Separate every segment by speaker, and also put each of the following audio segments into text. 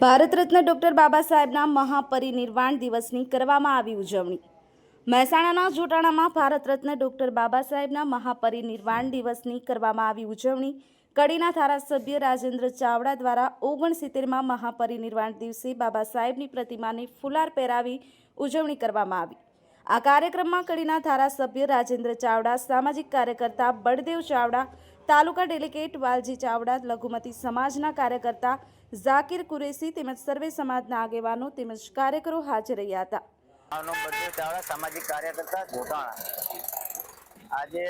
Speaker 1: Bharat Ratna doctor બાબા સાહેબના મહાપરિનિર્વાણ દિવસની કરવામાં આવી ઉજવણી. મહેસાણાના જોટાણામાં ભારત રત્ન ડૉક્ટર બાબા સાહેબના મહાપરિનિર્વાણ દિવસની કરવામાં આવી ઉજવણી. કડીના ધારાસભ્ય રાજેન્દ્ર ચાવડા દ્વારા ઓગણસિત્તેરમાં મહાપરિનિર્વાણ દિવસે બાબા સાહેબની પ્રતિમાને ફુલાર પહેરાવી ઉજવણી કરવામાં આવી. આ કાર્યક્રમમાં કડીના ધારાસભ્ય રાજેન્દ્ર ચાવડા, સામાજિક કાર્યકર્તા બળદેવ ચાવડા તાલુકા ડેલિગેટ વાલજી ચાવડા, લઘુમતી સમાજના કાર્યકર્તા ઝાકીર કુરેશી તેમજ સર્વે સમાજના આગેવાનો તેમજ કાર્યકરો હાજર રહ્યા હતા.
Speaker 2: ચાવડા, સામાજિક કાર્યકર્તા ગોટાણા આજે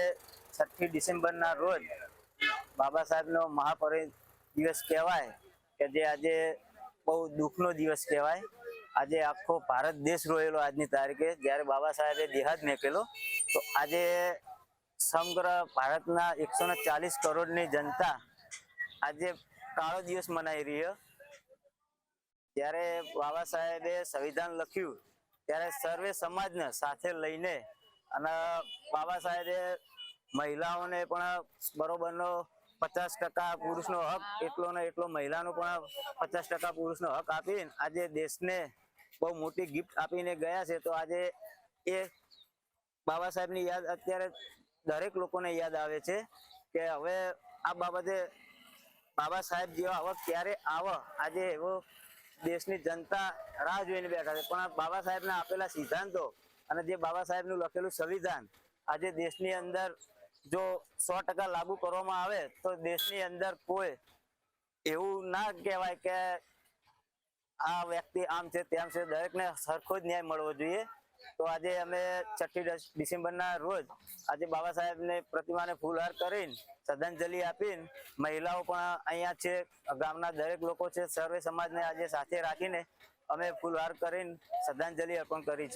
Speaker 2: છઠ્ઠી ડિસેમ્બરના રોજ બાબા સાહેબનો મહાપરિ દિવસ કહેવાય કે જે આજે બહુ દુઃખનો દિવસ કહેવાય. આજે આખો ભારત દેશ રોયેલો આજની તારીખે. જ્યારે બાબા સાહેબે દેહાદ મેકેલો, તો આજે સમગ્ર ભારતના એકસો ને ચાલીસ કરોડની જનતા આજે કાળો દિવસ મનાવી રહ્યો જ્યારે બાબા સાહેબે સંવિધાન લખ્યું, ત્યારે સર્વે સમાજને સાથે લઈને અને બાબા સાહેબે મહિલાઓને પણ બરોબરનો પચાસ ટકા પુરુષનો હક એટલો ને એટલો મહિલાનો પણ પચાસ ટકા પુરુષનો હક આપીને આજે દેશને બહુ મોટી ગિફ્ટ આપીને ગયા છે. તો આજે એ બાબા સાહેબની યાદ અત્યારે દરેક લોકોને યાદ આવે છે કે હવે આ બાબતે બાબા સાહેબ જેવા હવે ક્યારે આવો, આજે એવો દેશની જનતા રાહ જોઈને બેઠા છે. પણ બાબા સાહેબના આપેલા સિદ્ધાંતો અને જે બાબા સાહેબનું લખેલું સંવિધાન આજે દેશની અંદર જો સો ટકા લાગુ કરવામાં આવે તો દેશની અંદર કોઈ એવું ના કહેવાય કે આ વ્યક્તિ આમ છે તેમ છે. દરેકને સરખો જ ન્યાય મળવો જોઈએ. તો આજે અમે છઠ્ઠી ડિસેમ્બર ડિસેમ્બરના રોજ આજે બાબા સાહેબને પ્રતિમાને ફૂલહાર કરીને શ્રદ્ધાંજલિ આપીને મહિલાઓ પણ અહીંયા છે, ગામના દરેક લોકો છે, સર્વે સમાજને આજે સાથે રાખીને અમે ફૂલહાર કરીને શ્રદ્ધાંજલિ અર્પણ કરી છે.